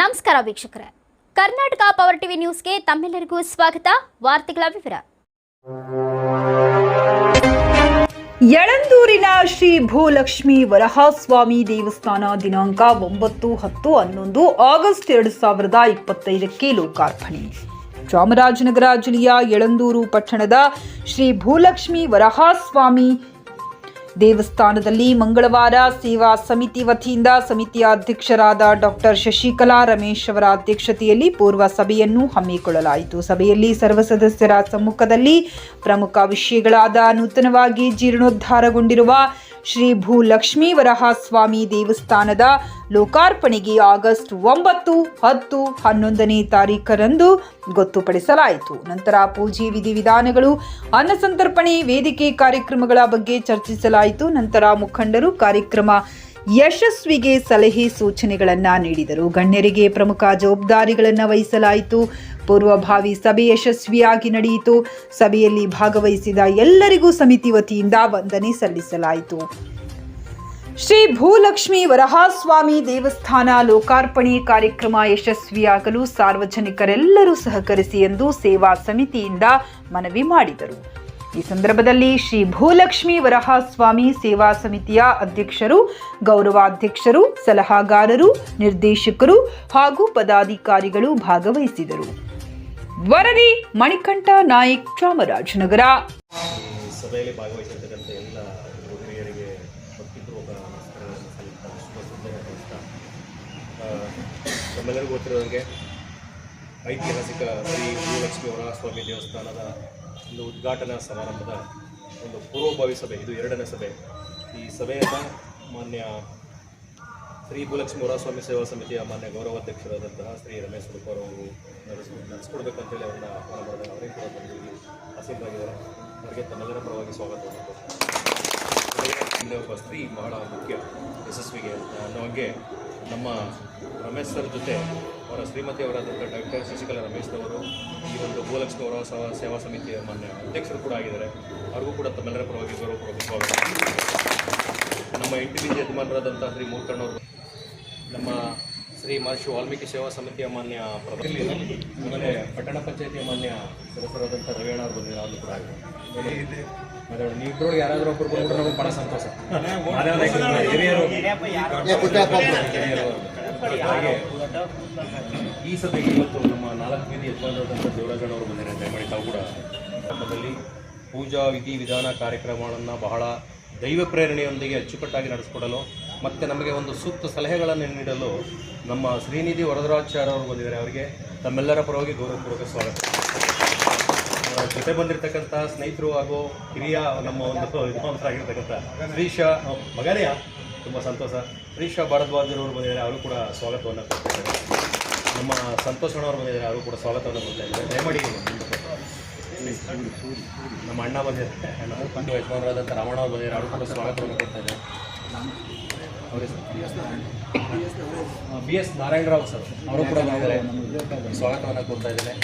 ನಮಸ್ಕಾರ ವೀಕ್ಷಕರೇ. Karnataka power TV ನ್ಯೂಸ್ಗೆ ತಮ್ಮೆಲ್ಲರಿಗೂ ಸ್ವಾಗತ. ವಾರ್ತೆಗಳ ವಿವರ. ಯಳಂದೂರಿನ ಶ್ರೀ ಭೂಲಕ್ಷ್ಮಿ ವರಹಸ್ವಾಮಿ ದೇವಸ್ಥಾನ ದಿನಾಂಕ ಒಂಬತ್ತು, ಹತ್ತು, ಹನ್ನೊಂದು, ಆಗಸ್ಟ್ ಎರಡು ಸಾವಿರದ ಇಪ್ಪತ್ತೈದಕ್ಕೆ ಲೋಕಾರ್ಪಣೆ. ಚಾಮರಾಜನಗರ ಜಿಲ್ಲೆಯ ಯಳಂದೂರು ಪಟ್ಟಣದ ಶ್ರೀ ಭೂಲಕ್ಷ್ಮಿ ವರಹಸ್ವಾಮಿ ದೇವಸ್ಥಾನದಲ್ಲಿ ಮಂಗಳವಾರ ಸೇವಾ ಸಮಿತಿ ವತಿಯಿಂದ ಸಮಿತಿಯ ಅಧ್ಯಕ್ಷರಾದ ಡಾಕ್ಟರ್ ಶಶಿಕಲಾ ರಮೇಶ್ ಅವರ ಅಧ್ಯಕ್ಷತೆಯಲ್ಲಿ ಪೂರ್ವ ಸಭೆಯನ್ನು ಹಮ್ಮಿಕೊಳ್ಳಲಾಯಿತು. ಸಭೆಯಲ್ಲಿ ಸರ್ವ ಸದಸ್ಯರ ಸಮ್ಮುಖದಲ್ಲಿ ಪ್ರಮುಖ ವಿಷಯಗಳಾದ ನೂತನವಾಗಿ ಜೀರ್ಣೋದ್ಧಾರಗೊಂಡಿರುವ ಶ್ರೀ ಭೂ ಭೂಲಕ್ಷ್ಮೀ ವರಹಸ್ವಾಮಿ ದೇವಸ್ಥಾನದ ಲೋಕಾರ್ಪಣೆಗೆ ಆಗಸ್ಟ್ ಒಂಬತ್ತು, ಹತ್ತು, ಹನ್ನೊಂದನೇ ತಾರೀಖರಂದು ಗೊತ್ತುಪಡಿಸಲಾಯಿತು. ನಂತರ ಪೂಜೆ ವಿಧಿವಿಧಾನಗಳು ಅನ್ನಸಂತರ್ಪಣೆ ವೇದಿಕೆ ಕಾರ್ಯಕ್ರಮಗಳ ಬಗ್ಗೆ ಚರ್ಚಿಸಲಾಯಿತು. ನಂತರ ಮುಖಂಡರು ಕಾರ್ಯಕ್ರಮ ಯಶಸ್ವಿಗೆ ಸಲಹೆ ಸೂಚನೆಗಳನ್ನು ನೀಡಿದರು. ಗಣ್ಯರಿಗೆ ಪ್ರಮುಖ ಜವಾಬ್ದಾರಿಗಳನ್ನು ವಹಿಸಲಾಯಿತು. ಪೂರ್ವಭಾವಿ ಸಭೆ ಯಶಸ್ವಿಯಾಗಿ ನಡೆಯಿತು. ಸಭೆಯಲ್ಲಿ ಭಾಗವಹಿಸಿದ ಎಲ್ಲರಿಗೂ ಸಮಿತಿ ವತಿಯಿಂದ ವಂದನೆ ಸಲ್ಲಿಸಲಾಯಿತು. ಶ್ರೀ ಭೂಲಕ್ಷ್ಮಿ ವರಹಾಸ್ವಾಮಿ ದೇವಸ್ಥಾನ ಲೋಕಾರ್ಪಣೆ ಕಾರ್ಯಕ್ರಮ ಯಶಸ್ವಿಯಾಗಲು ಸಾರ್ವಜನಿಕರೆಲ್ಲರೂ ಸಹಕರಿಸಿ ಎಂದು ಸೇವಾ ಸಮಿತಿಯಿಂದ ಮನವಿ ಮಾಡಿದರು. ಈ ಸಂದರ್ಭದಲ್ಲಿ ಶ್ರೀ ಭೂಲಕ್ಷ್ಮಿ ವರಹಾಸ್ವಾಮಿ ಸೇವಾ ಸಮಿತಿಯ ಅಧ್ಯಕ್ಷರು, ಗೌರವಾಧ್ಯಕ್ಷರು, ಸಲಹಾಗಾರರು, ನಿರ್ದೇಶಕರು ಹಾಗೂ ಪದಾಧಿಕಾರಿಗಳು ಭಾಗವಹಿಸಿದರು. ವರದಿ, ಮಣಿಕಂಠ ನಾಯಕ್, ಚಾಮರಾಜನಗರ. ಸಭೆಯಲ್ಲಿ ಭಾಗವಹಿಸಿರ್ತಕ್ಕಂಥ ಎಲ್ಲ ಹಿರಿಯರಿಗೆ ಶುಭ ಸುಂದರ ಐತಿಹಾಸಿಕ ಶ್ರೀ ಭೂಲಕ್ಷ್ಮಿ ವರಸ್ವಾಮಿ ದೇವಸ್ಥಾನದ ಒಂದು ಉದ್ಘಾಟನಾ ಸಮಾರಂಭದ ಒಂದು ಪೂರ್ವಭಾವಿ ಸಭೆ, ಇದು ಎರಡನೇ ಸಭೆ. ಈ ಸಭೆಯನ್ನು ಮಾನ್ಯ ಶ್ರೀ ಭೂಲಕ್ಷ್ಮಿ ವರಸ್ವಾಮಿ ಸೇವಾ ಸಮಿತಿಯ ಮಾನ್ಯ ಗೌರವಾಧ್ಯಕ್ಷರಾದಂತಹ ಶ್ರೀ ರಮೇಶ್ ಉಡುಪರ್ ಅವರು ನಡೆಸ್, ನಡೆಸ್ಕೊಡ್ಬೇಕಂತೇಳಿ ಅವರನ್ನ ಆಹ್ವಾನ ಮಾಡಿದಾಗ ಅವರೇ ಕೂಡ ಬಂದು ಇಲ್ಲಿ ಆಸೀನರಾಗಿದ್ದಾರೆ ಅವರಿಗೆ ತಮ್ಮೆಲ್ಲರ ಪರವಾಗಿ ಜೊತೆಗೆ ಒಬ್ಬ ಸ್ತ್ರೀ ಬಹಳ ಮುಖ್ಯ, ಯಶಸ್ವಿಗೆ ಅನ್ನೋ ಹಾಗೆ ನಮ್ಮ ರಮೇಶ್ ಸರ್ ಜೊತೆ ಅವರ ಶ್ರೀಮತಿ ಅವರಾದಂಥ ಡಾಕ್ಟರ್ ಶಶಿಕಲಾ ರಮೇಶ್ ಅವರು ಈ ಒಂದು ಭೂಲಕ್ಷ್ಮಿ ಗೌರವ ಸೇವಾ ಸಮಿತಿಯ ಮಾನ್ಯ ಅಧ್ಯಕ್ಷರು ಕೂಡ ಆಗಿದ್ದಾರೆ. ಅವ್ರಿಗೂ ಕೂಡ ತಮ್ಮೆಲ್ಲರ ಪರವಾಗಿ ಗೌರವಪೂರ್ವಕ ಸ್ವಾಗತ. ನಮ್ಮ ಎಂಟು ಜಿ ಯಜಮಾನರಾದಂಥ ಶ್ರೀ ಮೂರ್ಕಣ್ಣವರು ನಮ್ಮ ಶ್ರೀ ಮಹರ್ಷಿ ವಾಲ್ಮೀಕಿ ಸೇವಾ ಸಮಿತಿಯ ಮಾನ್ಯ ಪ್ರಧಾನಿ ಆಮೇಲೆ ಪಟ್ಟಣ ಪಂಚಾಯತಿಯ ಮಾನ್ಯ ಸದಸ್ಯರಾದಂಥ ರವೀಣ ಅವರು ಬಂದಿದ್ದಾರೆ ಅವ್ರು ಕೂಡ ಆಗಿದೆ ಯಾರಾದರೂ ಒಬ್ಬರು ಬಂದ್ಬಿಟ್ರೆ ನಮಗೆ ಬಹಳ ಸಂತೋಷ. ಹಿರಿಯರು. ಈ ಸಭೆಗೆ ಇವತ್ತು ನಮ್ಮ ನಾಲ್ಕು ಬೀದಿ ಯಜಮಾನರಾದಂಥ ದೇವರಾಜಣ್ಣವರು ಬಂದಿದ್ದಾರೆ ದಯಮಾಡಿ ತಾವು ಕೂಡ ಸಂದರ್ಭದಲ್ಲಿ ಪೂಜಾ ವಿಧಿ ವಿಧಾನ ಕಾರ್ಯಕ್ರಮಗಳನ್ನು ಬಹಳ ದೈವ ಪ್ರೇರಣೆಯೊಂದಿಗೆ ಅಚ್ಚುಕಟ್ಟಾಗಿ ನಡೆಸಿಕೊಡಲು ಮತ್ತು ನಮಗೆ ಒಂದು ಸೂಕ್ತ ಸಲಹೆಗಳನ್ನು ನೀಡಲು ನಮ್ಮ ಶ್ರೀನಿಧಿ ವರದರಾಚಾರ್ಯ ಅವರು ಬಂದಿದ್ದಾರೆ. ಅವರಿಗೆ ತಮ್ಮೆಲ್ಲರ ಪರವಾಗಿ ಗೌರವಪೂರ್ವಕ ಸ್ವಾಗತ. ಜೊತೆ ಬಂದಿರತಕ್ಕಂಥ ಸ್ನೇಹಿತರು ಹಾಗೂ ಹಿರಿಯ ನಮ್ಮ ಒಂದು ವಿದ್ವಾಂಸರಾಗಿರ್ತಕ್ಕಂಥ ಶ್ರೀಶ, ಮಗನೆಯ? ತುಂಬ ಸಂತೋಷ. ಶ್ರೀಶ ಭಾರದ್ವಾಜರವರು ಬಂದಿದ್ದಾರೆ, ಅವರು ಕೂಡ ಸ್ವಾಗತವನ್ನು ಕೊಡ್ತಾ ಇದ್ದಾರೆ. ನಮ್ಮ ಸಂತೋಷ್ ಅಣ್ಣವರು ಬಂದಿದ್ದಾರೆ, ಅವರು ಕೂಡ ಸ್ವಾಗತವನ್ನು ಕೊಡ್ತಾ ಇದ್ದಾರೆ. ದಯಮಾಡಿ ನಮ್ಮ ಅಣ್ಣ ಬಂದಿದ್ದಾರೆ ಪಂಚ ಯಜಮಾನರಾದಂಥ ರಾಮಣ್ಣ ಅವರು ಬಂದಿದ್ದಾರೆ, ಅವರು ಕೂಡ ಸ್ವಾಗತವನ್ನು ಕೊಡ್ತಾ ಇದ್ದಾರೆ. ಬಿ ಎಸ್ ನಾರಾಯಣರಾವ್ ಸರ್, ಅವರು ಕೂಡ ಬಂದಿದ್ದಾರೆ. ಸ್ವಾಗತವನ್ನು ಕೊಡ್ತಾ ಇದ್ದಾರೆ.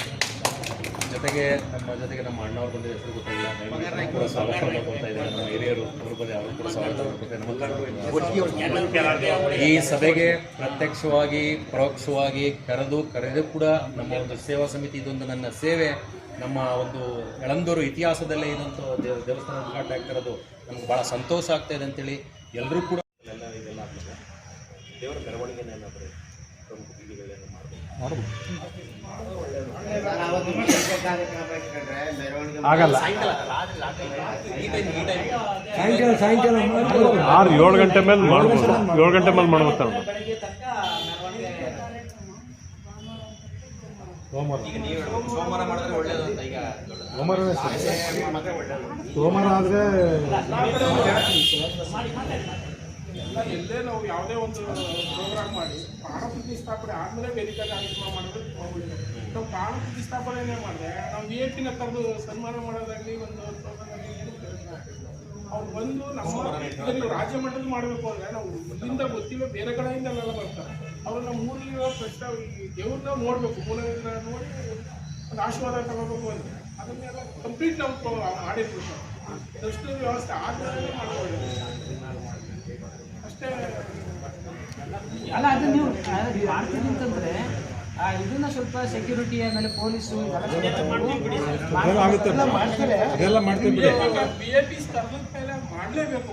ಜೊತೆಗೆ ನಮ್ಮ ಜೊತೆಗೆ ನಮ್ಮ ಅಣ್ಣವ್ರು ಬಂದಿದ್ದಾರೆ ಹೆಸರು ಗೊತ್ತಿಲ್ಲ. ಕೂಡ ಸ್ವಾಗತ ಕೊಡ್ತಾ ಇದ್ದಾರೆ. ನಮ್ಮ ಹಿರಿಯರು ಅವರು ಬಂದು ಅವರು ಕೂಡ ಸ್ವಾಗತ ಕೊಡ್ತಾರೆ ನಮ್ಮ ಈ ಸಭೆಗೆ ಪ್ರತ್ಯಕ್ಷವಾಗಿ, ಪರೋಕ್ಷವಾಗಿ ಕರೆದು ಕರೆದು ಕೂಡ ನಮ್ಮ ಒಂದು ಸೇವಾ ಸಮಿತಿ ಇದೊಂದು ನನ್ನ ಸೇವೆ. ನಮ್ಮ ಒಂದು ಎಳಂದೂರು ಇತಿಹಾಸದಲ್ಲೇ ದೇವ, ದೇವಸ್ಥಾನ ಉದ್ಘಾಟನೆ ಆಗ್ತಿರೋದು ನಮ್ಗೆ ಭಾಳ ಸಂತೋಷ ಆಗ್ತಾ ಇದೆ ಅಂತೇಳಿ ಎಲ್ಲರೂ ಕೂಡ ಎಲ್ಲ ಇದೆಲ್ಲ ದೇವರ ಮೆರವಣಿಗೆ ಪ್ರಮುಖ ಬೀದಿಗಳೇನು ಮಾಡಬೇಕು ಆಗಲ್ಲ ಸಾಯಂಕಾಲ ಸಾಯಂಕಾಲ. ಆರು ಏಳು ಗಂಟೆ ಮೇಲೆ ಮಾಡ್ಬೋದು ಏಳು ಗಂಟೆ ಮೇಲೆ ಮಾಡ್ಬೋದು ಸೋಮವಾರ ಈಗ ನೀವು ಹೇಳ್ಬೇಕು, ಸೋಮವಾರ ಮಾಡಿದ್ರೆ ಒಳ್ಳೇದು ಅಂತ ಈಗ ಸೋಮವಾರನೇ ಸರಿ. ಸೋಮವಾರ ಆದರೆ ಎಲ್ಲ ಎಲ್ಲೇ ನಾವು ಯಾವುದೇ ಒಂದು ಪ್ರೋಗ್ರಾಮ್ ಮಾಡಿ ಪ್ರಾಣ ಪ್ರತಿಷ್ಠಾಪನೆ ಆದಮೇಲೆ ವೇದಿಕೆ ಕಾರ್ಯಕ್ರಮ ಮಾಡೋದು ಒಳ್ಳೆಯದು. ನಾವು ಪ್ರಾಣ ಪ್ರತಿಷ್ಠಾಪನೆ ಮಾಡಿದ್ರೆ ನಾವು ವಿ ಐ ಪಿನ ಕರೆದು ಸನ್ಮಾನ ಮಾಡೋದಾಗಲಿ ಒಂದು ಪ್ರೋಗ್ರಾಮ್ ಏನು. ಅವ್ರು ಬಂದು ನಮ್ಮ ರಾಜ್ಯ ಮಟ್ಟದ ಮಾಡಬೇಕು ಅಂದರೆ ನಾವು ಇಲ್ಲಿಂದ ಗೊತ್ತಿಲ್ಲ ಬೇರೆ ಕಡೆಯಿಂದ ಎಲ್ಲ ಬರ್ತಾರೆ ಅವ್ರು ನಮ್ಮ ಊರಿಗೆ ಪ್ರಶ್ನೆ ಈ ದೇವ್ರನ್ನ ನೋಡಬೇಕು ಮೂಲಗಳನ್ನ ನೋಡಿ ಒಂದು ಆಶೀರ್ವಾದ ತಗೋಬೇಕು ಅಂದರೆ ಅದನ್ನೆಲ್ಲ ಕಂಪ್ಲೀಟ್ ನಾವು ಮಾಡಿದ್ರು ಮಾಡಿರ್ಬೇಕು ಅಷ್ಟು ವ್ಯವಸ್ಥೆ ಆದ್ಮೇಲೆ ಮಾಡೋದು. ಅಷ್ಟೇ ಅಲ್ಲ ಅದು ನೀವು ಮಾಡ್ತೀನಿ ಅಂತಂದ್ರೆ ಆ, ಇದನ್ನ ಸ್ವಲ್ಪ ಸೆಕ್ಯೂರಿಟಿ ಆಮೇಲೆ ಪೊಲೀಸು ಅದೆಲ್ಲ ಮಾಡ್ತೀವಿ ಬಿಡಿ ಬಿ ಎ ಮೇಲೆ ಮಾಡಲೇಬೇಕು.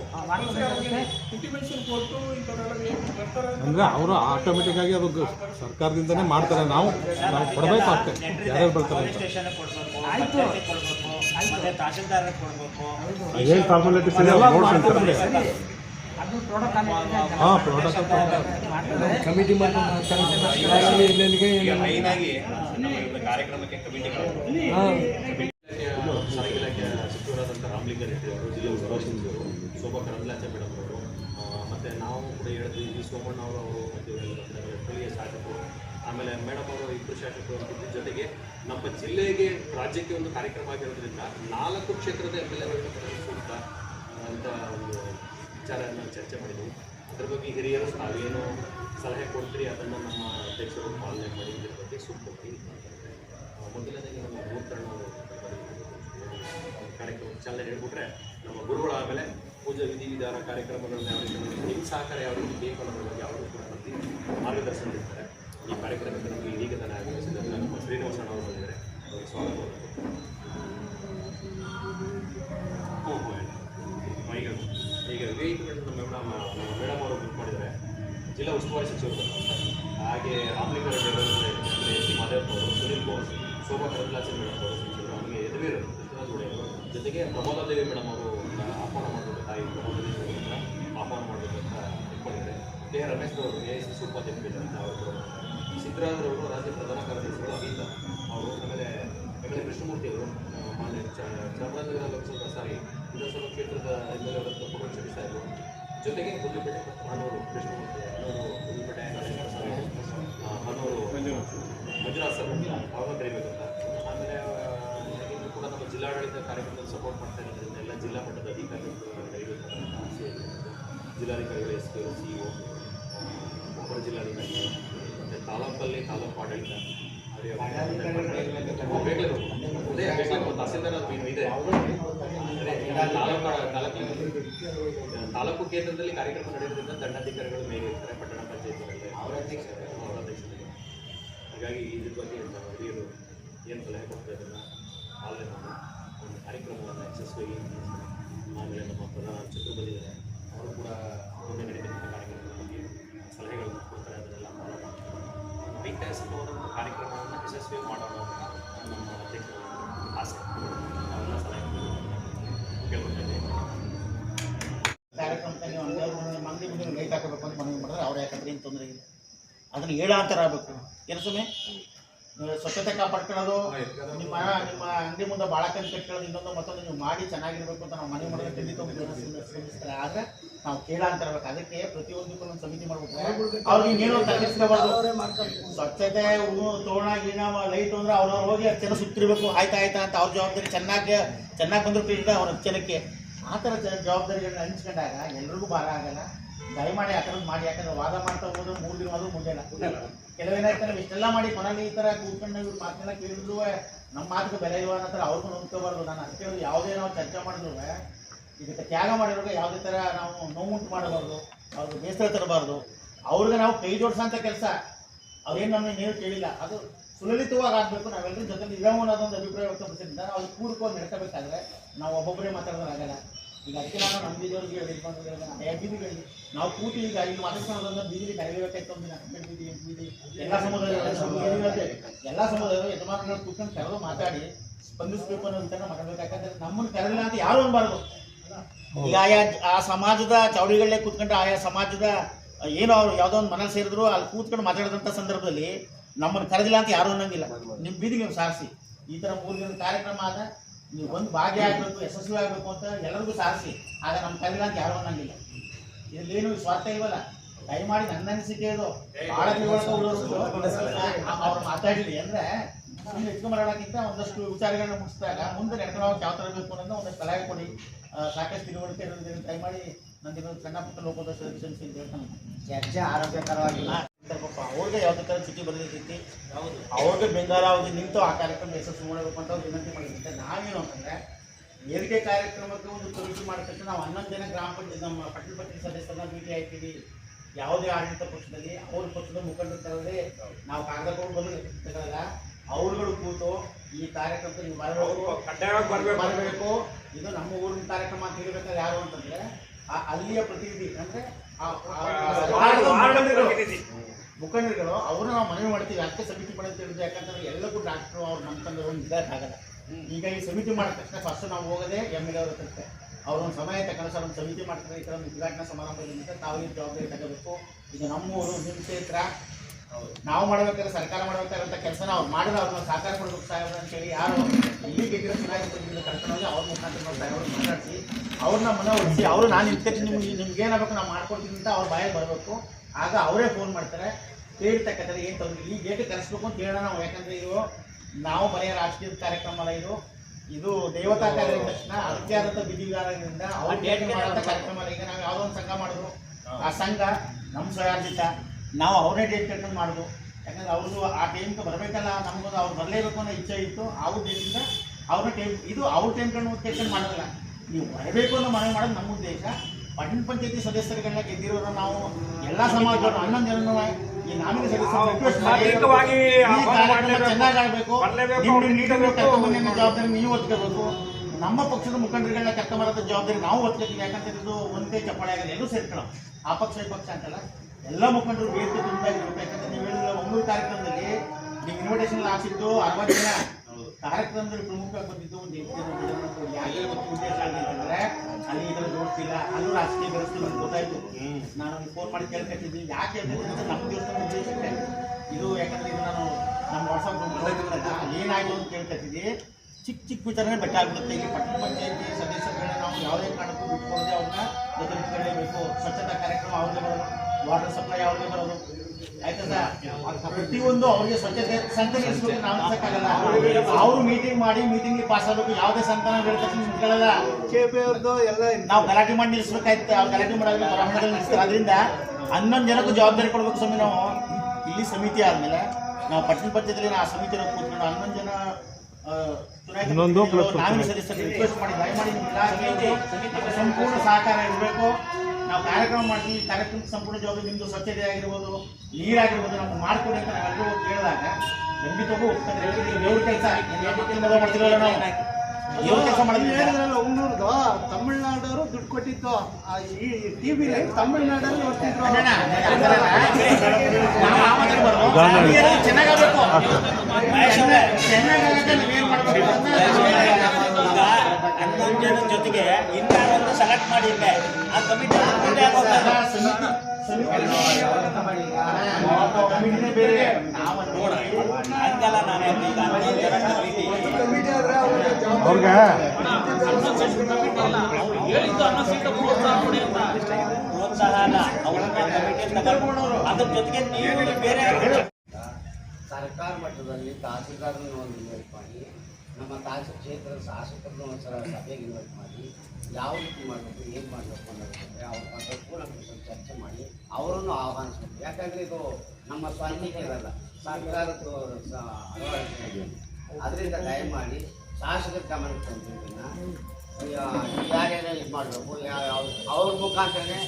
ಇಂಟಿಮೇಷನ್ ಕೊಟ್ಟು ಇಂಥವರೆಲ್ಲ ವಿ ಐ ಪಿ ಬರ್ತಾರೆ ಅಂತ ಅಂದ್ರೆ ಅವರು ಆಟೋಮೆಟಿಕ್ ಆಗಿ ಅದು ಸರ್ಕಾರದಿಂದನೇ ಮಾಡ್ತಾರೆ. ನಾವು ನಾವು ಕೊಡಬೇಕು ಅಷ್ಟೇ ಯಾರ್ಯಾರು ಬರ್ತಾರೆ ಅಂತ. ಆಯ್ತು. ಏನು ಫಾರ್ಮಾಲಿಟೀಸ್ ನೋಡ್ಕೊಂತಾರೆ. ಹಾಂ ಪ್ರಾಡಕ್ಟ್ ಕಮಿಟಿ ಸಾರಿಗೆ ಇಲಾಖೆ ಸಚಿವರಾದಂಥ ರಾಮಲಿಂಗ ರೆಡ್ಡಿ ಅವರು ಜಿಲ್ಲಾ ಶೋಭಾ ಮೇಡಮ್ ಅವರು ಮತ್ತೆ ನಾವು ಕೂಡ ಹೇಳಿದ್ವಿ ಸೋಮಣ್ಣ ಅವರು ಅವರು ಮತ್ತು ಸ್ಥಳೀಯ ಶಾಸಕರು ಆಮೇಲೆ ಮೇಡಮ್ ಅವರು ಇಬ್ಬರು ಶಾಸಕರು ಅಂತಿದ್ದು ಜೊತೆಗೆ ನಮ್ಮ ಜಿಲ್ಲೆಗೆ ರಾಜ್ಯಕ್ಕೆ ಒಂದು ಕಾರ್ಯಕ್ರಮ ಆಗಿರೋದ್ರಿಂದ ನಾಲ್ಕು ಕ್ಷೇತ್ರದ ಎಂ ಎಲ್ ಅಂತ ಒಂದು ವಿಚಾರವನ್ನು ಚರ್ಚೆ ಮಾಡಿದ್ದೀವಿ ಅದ್ರ ಬಗ್ಗೆ ಹಿರಿಯರು ತಾವೇನು ಸಲಹೆ ಕೊಡ್ತೀರಿ ಅದನ್ನು ನಮ್ಮ ಅಧ್ಯಕ್ಷರು ಪಾಲನೆ ಮಾಡಿ ಇದ್ರ ಬಗ್ಗೆ ಸೂಕ್ತವಾಗಿ ಮೊದಲನೇದಾಗಿ ನಮ್ಮ ಭೂತರಣ ಕಾರ್ಯಕ್ರಮ ಚಾಲನೆ ಹೇಳ್ಬಿಟ್ರೆ ನಮ್ಮ ಗುರುಗಳು ಆಮೇಲೆ ಪೂಜಾ ವಿಧಿ ವಿಧಾನ ಕಾರ್ಯಕ್ರಮಗಳನ್ನ ಯಾವ ರೀತಿ ನಿಮ್ಮ ಸಹಕಾರ ಯಾವ ರೀತಿ ಬೇಕು ಅನ್ನೋದ್ರ ಬಗ್ಗೆ ಅವರು ಕೂಡ ಪ್ರತಿ ಮಾರ್ಗದರ್ಶನ ನೀಡ್ತಾರೆ. ಈ ಕಾರ್ಯಕ್ರಮಕ್ಕೆ ನಮಗೆ ಇದೀಗ ತಾನೆ ಆಗಮಿಸಿದಂಥ ನಮ್ಮ ಶ್ರೀನಿವಾಸಣ್ಣ ಅವರು ಬಂದಿದ್ದಾರೆ. ಅವರಿಗೆ ಸ್ವಾಗತ. ಹ್ಞೂ, ಈಗ ವಿವೇಕ ಮೇಡಮ್ ಮೇಡಮ್ ಅವರು ಬುಕ್ ಮಾಡಿದರೆ ಜಿಲ್ಲಾ ಉಸ್ತುವಾರಿ ಸಚಿವರು ಹಾಗೆ ರಾಮಲಿಂಗ ರೆಡ್ಡಿ ಅವರು ಅಂದರೆ ಎಸ್ ಸಿ ಮಾದೇವಪ್ಪ ಅವರು, ಸುನಿಲ್ ಬೋಸ್, ಶೋಭಾ ಕರಂದ್ಲಾಜೆ ಮೇಡಮ್ ಅವರು ಸಚಿವರು ಹಾಗೆ ಯದುವೀರ್ ಕೃಷ್ಣರಾಜ್ ಜೊತೆಗೆ ಅವರು ಜೊತೆಗೆ ಪ್ರಮೋದಾದೇವಿ ಮೇಡಮ್ ಅವರು ಆಹ್ವಾನ ಮಾಡಬೇಕು, ತಾಯಿ ಪ್ರಮೋದಾದೇವಿ ಅವರನ್ನ ಆಹ್ವಾನ ಮಾಡಬೇಕಂತ ಇಟ್ಕೊಂಡಿದ್ದಾರೆ ಕೆ ರಮೇಶ್ ಅವರು, ಎ ಎಸ್ ಸಿ ಉಪಾಧ್ಯಕ್ಷರಿದ್ದಾರೆ ಅಂತ ಅವರು ಸಿದ್ದರಾಮಯ್ಯವರು ರಾಜ್ಯ ಪ್ರಧಾನ ಕಾರ್ಯದರ್ಶಿ ಅವರು, ಆಮೇಲೆ ಎಂ ಎಲ್ ಎ ಕೃಷ್ಣಮೂರ್ತಿ ಅವರು ಮಾನ್ಯ ಚಾಮರಾಜನಗರ ಲೋಕಸಭಾ ಸಾರಿ ವಿಧಾನಸಭಾ ಕ್ಷೇತ್ರದ ಎಂ ಎಲ್ ಎ ಸಾಹೇಬರು ಜೊತೆಗೆ ಹುಲ್ಲಿಪೇಟೆ ಹನೂರು ಕೃಷ್ಣಮೂರ್ತಿ, ಹನೂರು ಹುಲ್ಲಿಪೇಟೆ ನರಸಿಂಹ ಹನೂರು ಮಂಜುನಾಥ್ ಸರ್ ಕರಿಬೇಕಂತ ಆಮೇಲೆ ಕೂಡ ನಮ್ಮ ಜಿಲ್ಲಾಡಳಿತ ಕಾರ್ಯಕ್ರಮದಲ್ಲಿ ಸಪೋರ್ಟ್ ಮಾಡ್ತಾ ಇರೋದ್ರಿಂದ ಎಲ್ಲ ಜಿಲ್ಲಾ ಮಟ್ಟದ ಅಧಿಕಾರಿಗಳು ಕರಿಬೇಕಂತ ಆಸೆ ಇದೆ. ಜಿಲ್ಲಾಧಿಕಾರಿಗಳು ಎಸ್ ಪಿ ಸಿ ಇ ಅಪರ ಜಿಲ್ಲಾಧಿಕಾರಿಗಳು, ಮತ್ತು ತಾಲೂಕಲ್ಲಿ ತಾಲೂಕು ಆಡಳಿತ ಅದೇ ಬೇಗ ಬೇಕಲೇ ತಹಸೀಲ್ದಾರ್ ಅದು ಇದೆ. ತಾಲೂಕು ಕೇಂದ್ರದಲ್ಲಿ ಕಾರ್ಯಕ್ರಮ ನಡೆಯೋದ್ರಿಂದ ದಂಡಾಧಿಕಾರಿಗಳು ಮೇಲಿರ್ತಾರೆ ಪಟ್ಟಣ ಪಂಚಾಯತ್ ಅವರ ಅಧ್ಯಕ್ಷರು ಅವರ ಹಾಗಾಗಿ ಇದ್ರ ಬಗ್ಗೆ ಹಿರಿಯರು ಏನು ಸಲಹೆ ಕೊಡ್ತಾ ಪಾಲನೆ ಮಾಡಿ ಒಂದು ಕಾರ್ಯಕ್ರಮವನ್ನು ಯಶಸ್ವಿಯಾಗಿ. ಆಮೇಲೆ ನಮ್ಮ ಪ್ರಧಾನ ಅರ್ಚಕರು ಬಂದಿದ್ದಾರೆ ಅವರು ಕೂಡ ಮುಂದೆ ನಡೀತಕ್ಕಂಥ ಕಾರ್ಯಕ್ರಮದ ಬಗ್ಗೆ ಸಲಹೆಗಳನ್ನು ಕೊಡ್ತಾರೆ, ಅದನ್ನೆಲ್ಲ ಮಾಡ್ತಾರೆ. ಐತಿಹಾಸಿಕವಾದ ಒಂದು ಕಾರ್ಯಕ್ರಮವನ್ನು ಯಶಸ್ವಿಯಾಗಿ ಮಾಡೋಣ ನಮ್ಮ ಅಧ್ಯಕ್ಷರ ಆಸೆ. ಅವರೆಲ್ಲ ಸಲಹೆ ದೇವ್ರ ಮಂದಿ ಮುಂದೆ ಲೈಟ್ ಹಾಕಬೇಕು ಅಂತ ಮನವಿ ಮಾಡಿದ್ರೆ ಅವ್ರು ಯಾಕಂದ್ರೆ ಏನು ತೊಂದರೆ ಇಲ್ಲ ಅದನ್ನು ಹೇಳಾಂತರ ಆಗಬೇಕು ಏನು ಸುಮ್ಮನೆ ಸ್ವಚ್ಛತೆ ಕಾಪಾಡ್ಕೊಳ್ಳೋದು, ನಿಮ್ಮ ನಿಮ್ಮ ಅಂಗಡಿ ಮುಂದೆ ಭಾಳ ಕಂತು ಕಟ್ಕೊಳ್ಳೋದು, ಇನ್ನೊಂದು ಮತ್ತೊಂದು ನೀವು ಮಾಡಿ ಚೆನ್ನಾಗಿರ್ಬೇಕು ಅಂತ ನಾವು ಮನೆ ಮಾಡಿದ್ರೆ ಖಂಡಿತ ಆದರೆ ನಾವು ಕೇಳಾಂತರ ಇರ್ಬೇಕು ಅದಕ್ಕೆ ಪ್ರತಿಯೊಂದಕ್ಕೂ ಒಂದು ಸಮಿತಿ ಮಾಡ್ಬೇಕು. ಅವ್ರಿಗೆ ಇನ್ನೇನು ತಗ್ಗಿಸ್ಕೋಬಾರ್ದು ಸ್ವಚ್ಛತೆ ತೋಣ ಗೀಣ ಲೈಟ್ ಅಂದ್ರೆ ಅವ್ರವ್ರು ಹೋಗಿ ಹತ್ತು ಜನ ಸುತ್ತಿರ್ಬೇಕು. ಆಯ್ತಾ ಆಯ್ತಾ ಅಂತ ಅವ್ರ ಜವಾಬ್ದಾರಿ ಚೆನ್ನಾಗಿ ಚೆನ್ನಾಗಿ ಬಂದಿರ್ತಿದ್ದ ಅವ್ರ ಹತ್ತು ಜನಕ್ಕೆ ಆ ಥರ ಜವಾಬ್ದಾರಿಗಳನ್ನ ಹಂಚ್ಕೊಂಡಾಗ ಎಲ್ರಿಗೂ ಭಾರ ಆಗಲ್ಲ. ದಯಮಾಡಿ ಆ ಥರದ್ದು ಮಾಡಿ. ಯಾಕಂದ್ರೆ ವಾದ ಮಾಡ್ತಾ ಹೋದ್ರೆ ಮೂರು ದಿನ ಅದು ಮುಂದೆಲ್ಲ ಕೆಲವೇನಾಯ್ತಾರೆ ಇಷ್ಟೆಲ್ಲ ಮಾಡಿ ಕೊನೆಯಲ್ಲಿ ಈ ಥರ ಕೂತ್ಕೊಂಡು ಇವ್ರು ಮಾತನ್ನೆಲ್ಲ ಕೇಳಿದ್ರು ನಮ್ಮ ಮಾತಿಗೆ ಬೆಲೆ ಥರ ಅವ್ರಿಗೂ ನಂಬ್ಕೋಬಾರ್ದು. ನಾನು ಅದಕ್ಕೆ ಯಾವುದೇ ನಾವು ಚರ್ಚೆ ಮಾಡಿದ್ರು ಇದಕ್ಕೆ ತ್ಯಾಗ ಮಾಡಿರೋ ಯಾವುದೇ ಥರ ನಾವು ನೋವುಂಟು ಮಾಡಬಾರ್ದು, ಅವ್ರಿಗೆ ಬೇಸರ ತರಬಾರ್ದು. ಅವ್ರಿಗೆ ನಾವು ಕೈ ಜೋಡಿಸೋಂಥ ಕೆಲಸ. ಅವ್ರೇನು ನಮಗೆ ನೀವು ಕೇಳಿಲ್ಲ. ಅದು ಸುಲಲಿತವಾಗಿ ಆಗಬೇಕು. ನಾವೆಲ್ಲರ ಜೊತೆಲಿ ಇರೋ ಅನ್ನೋದೊಂದು ಅಭಿಪ್ರಾಯ ವ್ಯಕ್ತಪಡಿಸಿದ್ರಿಂದ ನಾವು ಅದು ಪೂರಕವಾಗಿ ನಡ್ಕೋಬೇಕಾದ್ರೆ ನಾವು ಒಬ್ಬೊಬ್ಬರೇ ಮಾತಾಡೋದಾಗಲ್ಲ. ಈಗ ಅದಕ್ಕೆ ನಾನು ನಮ್ಮ ಬೀದಿಯವ್ರಿಗೆ ಹೇಳಿ ಬಂದು ನಾವು ಕೂತಿ ಈಗ ಇಲ್ಲಿ ಮಾತಾಡ್ಸೋದ್ರಿಂದ ಬೀದಿಲಿ ಕರೆಯಬೇಕಾಯ್ತು ಒಂದು ಬೀದಿ ಬೀದಿ, ಎಲ್ಲ ಸಮುದಾಯ ಎಲ್ಲ ಸಮುದಾಯಗಳು ಯಜಮಾನಗಳು ಕೂತ್ಕೊಂಡು ಕರೆದು ಮಾತಾಡಿ ಸ್ಪಂದಿಸಬೇಕು ಅನ್ನೋ ವಿಚಾರ ಮಾತಾಡಬೇಕು. ಯಾಕಂದ್ರೆ ನಮ್ಮನ್ನು ಕರೆದಿಲ್ಲ ಅಂತ ಯಾರು ಅನ್ಬಾರ್ದು. ಈಗ ಆಯಾ ಆ ಸಮಾಜದ ಚೌಡಿಗಳೇ ಕೂತ್ಕೊಂಡು ಆಯಾ ಸಮಾಜದ ಏನೋ ಅವ್ರು ಯಾವುದೋ ಒಂದು ಮನೇಲಿ ಸೇರಿದ್ರು ಅಲ್ಲಿ ಕೂತ್ಕೊಂಡು ಮಾತಾಡಿದಂಥ ಸಂದರ್ಭದಲ್ಲಿ ನಮ್ಮನ್ನು ಕರೆದಿಲ್ಲ ಅಂತ ಯಾರು ಅನ್ನಂಗಿಲ್ಲ ನಿಮ್ಮ ಬೀದಿಗೆ ನೀವು ಸಾರಿಸಿ ಈ ಥರ ಮೂರು ದಿನದ ಕಾರ್ಯಕ್ರಮ ಆದ ನೀವು ಭಾಗ್ಯ ಆಗ್ಬೇಕು ಯಶಸ್ವಿ ಆಗಬೇಕು ಅಂತ ಎಲ್ಲರಿಗೂ ಸಾರಿಸಿ ಆಗ ನಮ್ಮ ಕರೆದಿಲ್ಲ ಅಂತ ಯಾರು ಅನ್ನಂಗಿಲ್ಲ ಇದರಲ್ಲೇನು ಸ್ವಾರ್ಥ ಇಲ್ವಲ್ಲ ದಯಮಾಡಿ ನನ್ನ ಅನಿಸಿಕೆ ಇದು ಭಾಳ ತಿಳುವಳಿಕೆ ಅವ್ರು ಮಾತಾಡಲಿ ಅಂದ್ರೆ ಸುಮ್ಮನೆ ಹೆಚ್ಚು ಮಾಡೋಕ್ಕಿಂತ ಒಂದಷ್ಟು ವಿಚಾರಗಳನ್ನ ಮುಗಿಸಿದಾಗ ಮುಂದೆ ನಡ್ಕೊಂಡು ಯಾವ ಥರ ಬೇಕು ಅನ್ನೋದನ್ನ ಒಂದಷ್ಟು ಸಲಹೆ ಕೊಡಿ. ಸಾಕಷ್ಟು ತಿಳುವಳಿಕೆ ಇರೋದ್ರಿಂದ ದಯಮಾಡಿ ನಂದಿನೊಂದು ಸಣ್ಣ ಪುಟ್ಟ ಅಂತ ಹೇಳ್ತಾನೆ. ಚರ್ಚೆ ಆರೋಗ್ಯಕರವಾಗಿಲ್ಲ. ಅವ್ರಿಗೆ ಯಾವುದೇ ಥರ ಚುಟ್ಟಿ ಬರೆದಿರ್ತೈತಿ. ಅವ್ರಿಗೆ ಬೆಂಗಾಲಾವಧಿ ನಿಂತು ಆ ಕಾರ್ಯಕ್ರಮ ಯಶಸ್ಸು ಮಾಡಬೇಕು ಅಂತ ಅವ್ರು ವಿನಂತಿ ಮಾಡಿದ್ರೆ. ನಾವೇನು ಅಂತಂದ್ರೆ ಏರಿಕೆ ಕಾರ್ಯಕ್ರಮಕ್ಕೆ ಒಂದು ಕಮಿಟಿ ಮಾಡಿದ ನಾವು ಹನ್ನೊಂದು ಜನ ಗ್ರಾಮ ಪಂಚಾಯತ್ ನಮ್ಮ ಪಟ್ಟಣ ಪಂಚಾಯತ್ ಸದಸ್ಯರನ್ನ ಭೇಟಿ ಆಯ್ತೀವಿ ಯಾವುದೇ ಆಡಳಿತ ಪಕ್ಷದಲ್ಲಿ ಅವ್ರ ಪಕ್ಷದ ಮುಖಂಡರು ತರದೇ ನಾವು ಕಾಗದ ಕೊಟ್ಟು ಬಂದು ತಗೊಳ್ಳಲ್ಲ ಅವ್ರುಗಳು ಕೂತು ಈ ಕಾರ್ಯಕ್ರಮಕ್ಕೆ ನೀವು ಬರಬೇಕು ಬರಬೇಕು ಇದು ನಮ್ಮ ಊರಿನ ಕಾರ್ಯಕ್ರಮ ಅಂತ ಹೇಳ್ಬೇಕಾದ್ರೆ ಯಾರು ಅಂತಂದ್ರೆ ಆ ಅಲ್ಲಿಯ ಪ್ರತಿನಿಧಿ ಅಂದ್ರೆ. ಮುಖಂಡರುಗಳು ಅವ್ರನ್ನ ನಾವು ಮನವಿ ಮಾಡ್ತೀವಿ ಯಾಕೆ ಸಮಿತಿ ಮಾಡಿ ಅಂತ ಹೇಳಿದ್ರೆ ಯಾಕಂತಂದ್ರೆ ಎಲ್ಲಕ್ಕೂ ಡಾಕ್ಟ್ರು ಅವ್ರು ನಮ್ಮ ತಂದವರು ಆಗಲ್ಲ ಈಗ ಈ ಸಮಿತಿ ಮಾಡಿದ ತಕ್ಷಣ ಫಸ್ಟ್ ನಾವು ಹೋಗೋದೇ ಎಂ ಎಲ್ ಅವ್ರ ಹತ್ರ ಅವ್ರೊಂದು ಸಮಯ ತಗೊಂಡು ಸರ್ ಒಂದು ಸಮಿತಿ ಮಾಡ್ತಾರೆ ಈ ಥರ ಒಂದು ಉದ್ಘಾಟನಾ ಸಮಾರಂಭದಿಂದ ತಾವು ಜವಾಬ್ದಾರಿ ತಗೋಬೇಕು ಇದು ನಮ್ಮ ಊರು ನಿಮ್ಮ ಕ್ಷೇತ್ರ ನಾವು ಮಾಡ್ಬೇಕಾದ್ರೆ ಸರ್ಕಾರ ಮಾಡ್ಬೇಕಾದಂಥ ಕೆಲಸನ ಅವ್ರು ಮಾಡಿದ್ರೆ ಅವ್ರನ್ನ ಸಹಕಾರ ಕೊಡ್ಬೇಕು ಅಂತ ಅಂತೇಳಿ ಯಾರು ಇಲ್ಲಿ ಗೆದ್ದಿರೋ ಚುನಾಯಿತ ಪ್ರತಿನಿಧಿಗಳು ಕರ್ಕೊಂಡು ಹೋಗಿ ಅವ್ರ ಮುಖಾಂತರ ನಾವು ಸಾಹೇಬ್ರನ್ನ ಮಾತಾಡಿಸಿ ಅವ್ರನ್ನ ಮನವೊಲಿಸಿ ಅವರು ನಾನು ನಿಂತ್ಕೊತೀನಿ ನಿಮ್ಗೆ ನಿಮ್ಗೆ ಏನಾಗಬೇಕು ನಾವು ಮಾಡ್ಕೊಡ್ತೀನಿ ಅಂತ ಅವ್ರ ಬಾಯಲ್ಲಿ ಬರಬೇಕು. ಆಗ ಅವರೇ ಫೋನ್ ಮಾಡ್ತಾರೆ. ಕೇಳ್ತಕ್ಕಂಥದ್ದು ಏನು ತೊಂದರೆ ಇಲ್ಲಿ. ಏಕೆ ಕರೆಸ್ಬೇಕು ಅಂತ ಹೇಳೋಣ ನಾವು. ಯಾಕಂದರೆ ಇದು ನಾವು ಬರೆಯೋ ರಾಜಕೀಯದ ಕಾರ್ಯಕ್ರಮ ಅಲ್ಲ ಇದು. ಇದು ದೇವತಾ ಕಾರ್ಯ ತಕ್ಷಣ ಅದಕ್ಕೆ ಆದಂಥ ವಿಧಿವಿಧಾನದಿಂದ ಅವ್ರು ಡೇಟ್ ಮಾಡೋಂಥ ಕಾರ್ಯಕ್ರಮ ಅಲ್ಲ. ಈಗ ನಾವು ಯಾವುದೋ ಒಂದು ಸಂಘ ಮಾಡಿದ್ರು ಆ ಸಂಘ ನಮ್ಮ ಸ್ವಯಾರ್ಜಿತ. ನಾವು ಅವರೇ ಡೇಟ್ ಕಟ್ಕೊಂಡು ಮಾಡೋದು. ಯಾಕಂದ್ರೆ ಅವರು ಆ ಟೈಮ್ಗೆ ಬರಬೇಕಲ್ಲ ನಮಗೊಂದು ಅವ್ರು ಬರಲೇಬೇಕು ಅನ್ನೋ ಇಚ್ಛೆ ಇತ್ತು. ಆ ಉದ್ದೇಶದಿಂದ ಅವ್ರ ಟೈಮ್ ಇದು ಅವ್ರ ಟೈಮ್ ಕಣ್ಣು ತೆಗೆದು ಮಾಡೋದಿಲ್ಲ. ನೀವು ಬರಬೇಕು ಅನ್ನೋ ಮನವಿ ಮಾಡೋದು ನಮ್ಮ ಉದ್ದೇಶ. ಪಟ್ಟಣ ಪಂಚಾಯತಿ ಸದಸ್ಯರುಗಳನ್ನ ಗೆದ್ದಿರೋರು ನಾವು ಎಲ್ಲ ಸಮಾಜ ಹನ್ನೊಂದು ಜನನು ಈ ನಾಮಿನ ಸದಸ್ಯರು. ಚೆನ್ನಾಗಿ ಜವಾಬ್ದಾರಿ ನೀವು ಒತ್ಕೋಬೇಕು. ನಮ್ಮ ಪಕ್ಷದ ಮುಖಂಡರುಗಳನ್ನ ಕರ್ಕೊಂಬರೋದ ಜವಾಬ್ದಾರಿ ನಾವು ಒತ್ಕೋತೀವಿ. ಯಾಕಂತ ಇದು ಒಂದೇ ಚಪ್ಪಾಳೆ ಆಗಲ್ಲ ಎಲ್ಲೂ ಸೇರ್ಕೊಳ್ಳೋ ಆ ಪಕ್ಷ ಈ ಪಕ್ಷ ಅಂತಲ್ಲ. ಎಲ್ಲ ಮುಖಂಡರು ವೇದಿಕೆ ತುಂಬಿದಾಗಿರ್ಬೇಕು ಯಾಕಂದ್ರೆ ನೀವು ಹೇಳಿದ ಕಾರ್ಯಕ್ರಮದಲ್ಲಿ ನೀವು ಇನ್ವಿಟೇಷನ್ ಹಾಕಿದ್ದು ಅರವತ್ತು ಜನ. ಕಾರ್ಯಕ್ರಮದಲ್ಲಿ ಪ್ರಮುಖವಾಗಿ ಬಂದಿದ್ದು ಒಂದು ಎಂಟು ಇವತ್ತು ಉದ್ದೇಶ ಅಂತಂದ್ರೆ ಅಲ್ಲಿ ಇದ್ರ ನೋಡ್ತಿಲ್ಲ. ಅಲ್ಲೂ ರಾಜಕೀಯ ವ್ಯವಸ್ಥೆ ಅಂತ ಗೊತ್ತಾಯ್ತು. ನಾನು ಫೋನ್ ಮಾಡಿ ಕೇಳ್ಕೊತಿದ್ದೀನಿ ಯಾಕೆ ಅಂತಂದ್ರೆ ನಮ್ಮ ದೇವಸ್ಥಾನ ಉದ್ದೇಶ ಇದು ಯಾಕಂದ್ರೆ ಇದು ನಾನು ನಮ್ಮ ವಾಟ್ಸಪ್ ಏನಾಯ್ತು ಅಂತ ಕೇಳ್ಕೊತಿದ್ದೀನಿ ಚಿಕ್ಕ ಚಿಕ್ಕ ವಿಚಾರನೇ ಬೆಟ್ಟ ಆಗ್ಬಿಡುತ್ತೆ ಇಲ್ಲಿ ಪಟ್ಟಣ ಪಂಚಾಯತಿ ಸದಸ್ಯರುಗಳನ್ನ ನಾವು ಯಾವುದೇ ಕಾರಣಕ್ಕೂ ಬಿಟ್ಕೊಳ್ಳದೆ ಅವ್ರನ್ನ ಎದುರಿಸ್ಕೊಳ್ಳೇಬೇಕು ಸ್ವಚ್ಛತಾ ಕಾರ್ಯಕ್ರಮ ಅವ್ರಿಗೆ ಬರೋದು ವಾಟರ್ ಸಪ್ಲೈ ಅವ್ರಿಗೆ ಬರೋದು ಆಯ್ತದ ಪ್ರತಿಯೊಂದು ಅವ್ರಿಗೆ ಸ್ವಚ್ಛತೆ ಸಂತರಿಸ್ಬೇಕು ನಾವು ಅನ್ಸಕ್ಕಾಗಲ್ಲ. ಅವರು ಮೀಟಿಂಗ್ ಮಾಡಿ ಮೀಟಿಂಗ್ ಪಾಸ್ ಆಗಬೇಕು. ಯಾವುದೇ ಸಂತಾನ ಹೇಳ್ತಕ್ಕ ನಿಂತ್ಕೊಳ್ಳಲ್ಲ. ನಾವು ಗಲಾಟೆ ಮಾಡಿ ನಿಲ್ಲಿಸ್ಬೇಕಾಯ್ತು ಅವ್ರು ಗಲಾಟೆ ಮಾಡಿ ಬ್ರಾಹ್ಮಣದಲ್ಲಿ ನಿಲ್ಲಿಸ್ತಾರೆ ಅದರಿಂದ ಹನ್ನೊಂದು ಜನಕ್ಕೂ ಜವಾಬ್ದಾರಿ ಕೊಡ್ಬೇಕು ಸ್ವಾಮಿ ನಾವು. ಇಲ್ಲಿ ಸಮಿತಿ ಆದ್ಮೇಲೆ ನಾವು ಪಟ್ಟಣ ಪಂಚಾಯತಿಯಲ್ಲಿ ಆ ಸಮಿತಿ ಕೂತ್ಕೊಂಡು ಹನ್ನೊಂದು ಜನ ರಿಕ್ವೆಸ್ಟ್ ಮಾಡಿ ದಯಮಾಡಿ ಸಂಪೂರ್ಣ ಸಹಕಾರ ಇರಬೇಕು. ನಾವು ಕಾರ್ಯಕ್ರಮ ಮಾಡ್ತೀವಿ ಕಾರ್ಯಕ್ರಮ ಕಾರ್ಯಕ್ರಮಕ್ಕೆ ಸಂಪೂರ್ಣ ಜವಾಬ್ದಾರಿ ನಿಮ್ಮದು ಸ್ವಚ್ಛತೆ ಆಗಿರ್ಬೋದು ನೀರಾಗಿರ್ಬೋದು ನಮ್ಗೆ ಮಾಡ್ಕೊಡಿ ಅಂತ ನಾವೆಲ್ಲರೂ ಕೇಳಿದಾಗ ಖಂಡಿತವೂ ದೇವ್ರ ಕೆಲಸ ಮಾಡ್ತೀವಲ್ಲ ನಾವು ದೇವ್ರ ಕೆಲಸ ತಮಿಳ್ನಾಡವರು ದುಡ್ಡು ಕೊಟ್ಟಿದ್ದು ಆ ಈ ಟಿವಿಲಿ ತಮಿಳ್ನಾಡಲ್ಲಿ ನೋಡ್ತಿದ್ರು ಅಣ್ಣಣ್ಣ, ಹಂಗಲ್ಲ. ನಾವು ಆ ಮಾತನ್ನ ಬರೋದು. ನಮಗೆ ಚೆನ್ನಾಗಾಗ್ಬೇಕು. ಚೆನ್ನಾಗ್- ಚೆನ್ನಾಗಾಗಕ್ಕೆ ನಾವೇನ್ ಅಂತ ಹನ್ನೊಂದು ಜನ ಜೊತೆಗೆ ಇನ್ನಾರೊಂದು ಸೆಲೆಕ್ಟ್ ಮಾಡಿ ಇಲ್ಲೇ ಆ ಕಮಿಟಿ ಹಂಗಲ್ಲ ನಾನು ಈಗ ಹನ್ನೊಂದು ಜನ ಕಮಿಟಿ ಅವ್ರಿಗೆ ಪ್ರೋತ್ಸಾಹ ಅಲ್ಲ ಅವ್ರನ್ನ ಕಮಿಟಿ ತಗೊಂಡು ಅದ್ರ ಜೊತೆಗೆ ನೀವು ಬೇರೆ ಸರ್ಕಾರ ಮಟ್ಟದಲ್ಲಿ ತಹಸೀಲ್ದಾರನ್ನು ಒಂದು ಇನ್ವೈಟ್ ಮಾಡಿ, ನಮ್ಮ ತಹಸೀಲ್ ಕ್ಷೇತ್ರದ ಶಾಸಕರನ್ನು ಒಂದು ಸಲ ಸಭೆಗೆ ಇನ್ವೈಟ್ ಮಾಡಿ, ಯಾವ ರೀತಿ ಮಾಡಬೇಕು, ಏನು ಮಾಡಬೇಕು ಅನ್ನೋದಕ್ಕೆ ಅವ್ರ ಬಗ್ಗೆ ಕೂಲಂಕಷ ಚರ್ಚೆ ಮಾಡಿ ಅವರನ್ನು ಆಹ್ವಾನಿಸ್ಬೇಕು ಯಾಕಂದರೆ ಇದು ನಮ್ಮ ಸ್ವಂತಿಕೆ ಇರಲ್ಲ, ಸರ್ಕಾರದ್ದು ಅಳವಡಿಕೆ. ಅದರಿಂದ ದಯಮಾಡಿ ಶಾಸಕರ ಗಮನಕ್ಕೆ ತಂದಿದ್ದನ್ನು ಯಾರ್ಯಾರು ಇದು ಮಾಡಬೇಕು, ಯಾವ, ಅವ್ರ ಮುಖಾಂತರನೇ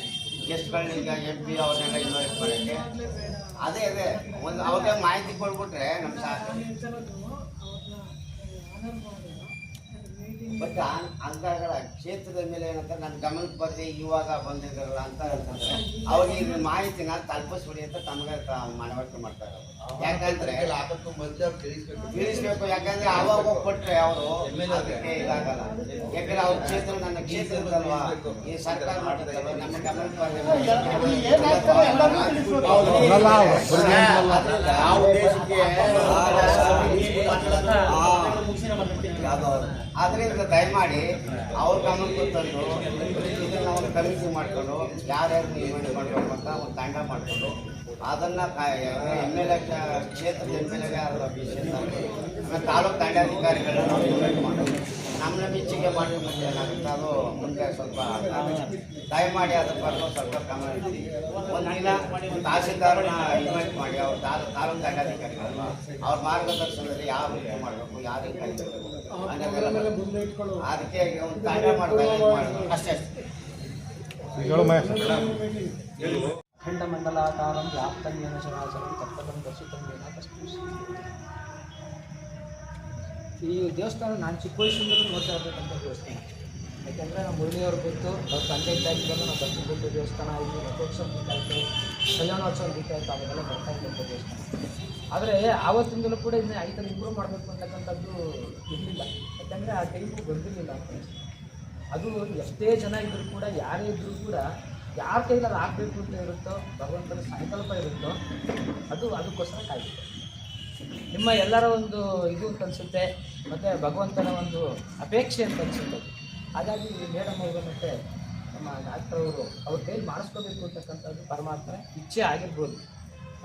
ಗೆಸ್ಟ್ಗಳನ್ನ ಈಗ ಎಂ ಪಿ ಅವ್ರನ್ನೆಲ್ಲ ಇನ್ವೈಟ್ ಮಾಡೋಕ್ಕೆ ಅದೇ ಅದೇ. ಒಂದು ಅವ್ರಿಗೆ ಮಾಹಿತಿ ಕೊಡ್ಬಿಟ್ರೆ ನಮ್ಮ ಸಾಕು. ಬಟ್ ಅಂಗಗಳ ಕ್ಷೇತ್ರದ ಮೇಲೆ ಏನಂತ ನನ್ನ ಗಮನಕ್ಕೆ ಬರ್ದೆ ಇವಾಗ ಬಂದಿದ್ದಾರಲ್ಲ ಅಂತ ಅಂತಂದ್ರೆ ಅವ್ರಿಗೆ ಮಾಹಿತಿನ ತಲುಪಿಸ್ಬಿಡಿ ಅಂತ ತಮಗೆ ಮನವರಿಕೆ ಮಾಡ್ತಾರೆ ಯಾಕಂದ್ರೆ ತಿಳಿಸ್ಬೇಕು ಯಾಕಂದ್ರೆ ಅವಾಗ ಕೊಟ್ರೆ ಅವರು ಇದಾಗಲ್ಲ ಯಾಕಂದ್ರೆ ಅವ್ರ ಕ್ಷೇತ್ರ ನನ್ನ ಕ್ಷೇತ್ರದಲ್ವಾ ಈ ಸರ್ಕಾರ ಮಾಡಿದ್ರೆ ನಮ್ಮ ಗಮನಕ್ಕೆ ಎಲ್ಲರಿಗೂ ತಿಳಿಸ್ಬೇಕು. ಅದ್ರಿಂದ ದಯಮಾಡಿ ಅವ್ರ ಗಮನಕ್ಕೆ ತಂದು ಇದನ್ನ ಒಂದು ಕಮಿಟಿ ಮಾಡ್ಕೊಂಡು ಯಾರ್ಯಾರು ನಿರ್ವಹಣೆ ಮಾಡಬೇಕು ಅಂತ ಒಂದು ತಂಡ ಮಾಡಿಕೊಂಡು ಅದನ್ನು ಎಂ ಎಲ್ ಎ ಕ್ಷೇತ್ರದ ಎಂ ಎಲ್ ಎ ಆಮೇಲೆ ತಾಲೂಕು ದಂಡಾಧಿಕಾರಿಗಳನ್ನ ನಾವು ಇನ್ವೈಟ್ ಮಾಡೋದು ನಮ್ಮನ್ನ ಮೆಚ್ಚುಗೆ ಮಾಡ್ಕೊಂಡು ಏನಾಗುತ್ತೆ ಅದು ಮುಂದೆ ಸ್ವಲ್ಪ ದಯಮಾಡಿ ಅದ್ರ ಬಗ್ಗೆ ಸ್ವಲ್ಪ ಗಮನ ಇರ್ಲಿ. ಒಂದು ದಿನ ತಹಸೀಲ್ದಾರನ್ನ ಇನ್ವೈಟ್ ಮಾಡಿ ಅವ್ರ ತಾಲೂ ತಾಲೂಕು ದಂಡಾಧಿಕಾರಿಗಳನ್ನ ಅವ್ರ ಮಾರ್ಗದರ್ಶನದಲ್ಲಿ ಯಾವ ರೀತಿ ಮಾಡಬೇಕು ಯಾವ ರೀತಿ ಕಲಿಬೇಕು ಅದಕ್ಕೆ ಒಂದು ತಂಡ ಮಾಡ್ಬೇಕು ಅಷ್ಟೇ ಮಹೇಶ್ ಖಂಡಮಂಡಲಾಕಾರಂ ವ್ಯಾಪ್ತಂ ಏನ ಚರಾಚರಂ ತತ್ಪದಂ ದರ್ಶಿತಂ ಏನ ಕಸ್ತು ಈ ದೇವಸ್ಥಾನ ನಾನು ಚಿಕ್ಕ ವಯಸ್ಸಿಂದಲೂ ನೋಡ್ತಾ ಇರಬೇಕಂತ ದೇವಸ್ಥಾನ. ಯಾಕೆಂದರೆ ನಮ್ಮ ಮುರಳಿಯವ್ರು ಗೊತ್ತು ಅವ್ರ ತಂದೆ ಇದ್ದಾಗಿದ್ದಾಗ ನಾವು ಬರ್ತಿದ್ದು ದೇವಸ್ಥಾನ, ಇಲ್ಲಿ ರಥೋತ್ಸವ ಇತ್ತು, ಕಲ್ಯಾಣೋತ್ಸವ ನಡೀತಾ ಅವೆಲ್ಲ ಬರ್ತಾ ಇದ್ದಂಥ ದೇವಸ್ಥಾನ. ಆದರೆ ಆವತ್ತಿಂದಲೂ ಕೂಡ ಇದನ್ನ ಈ ಇಂಪ್ರೂವ್ ಮಾಡಬೇಕು ಅಂತಕ್ಕಂಥದ್ದು ಇರಲಿಲ್ಲ ಯಾಕಂದರೆ ಆ ಟೈಮು ಬಂದಿರಲಿಲ್ಲ ಅದು ಎಷ್ಟೇ ಜನ ಇದ್ದರೂ ಕೂಡ, ಯಾರೇ ಇದ್ದರೂ ಕೂಡ ಯಾರ ಕೈಲಿ ಅದು ಆಗಬೇಕು ಅಂತ ಇರುತ್ತೋ, ಭಗವಂತನ ಸಂಕಲ್ಪ ಇರುತ್ತೋ, ಅದು ಅದಕ್ಕೋಸ್ಕರ ಕಾಯುತ್ತೆ ನಿಮ್ಮ ಎಲ್ಲರ ಒಂದು ಇದು ಅಂತ ಅನಿಸುತ್ತೆ, ಮತ್ತು ಭಗವಂತನ ಒಂದು ಅಪೇಕ್ಷೆ ಅಂತ ಅನಿಸುತ್ತೆ. ಹಾಗಾಗಿ ಮೇಡಮ್ ಅವರು ಮತ್ತು ನಮ್ಮ ಡಾಕ್ಟರ್ ಅವರು ಅವ್ರ ಕೈಲಿ ಮಾಡಿಸ್ಕೋಬೇಕು ಅಂತಕ್ಕಂಥದ್ದು ಪರಮಾತ್ಮ ಇಚ್ಛೆ ಆಗಿರ್ಬೋದು.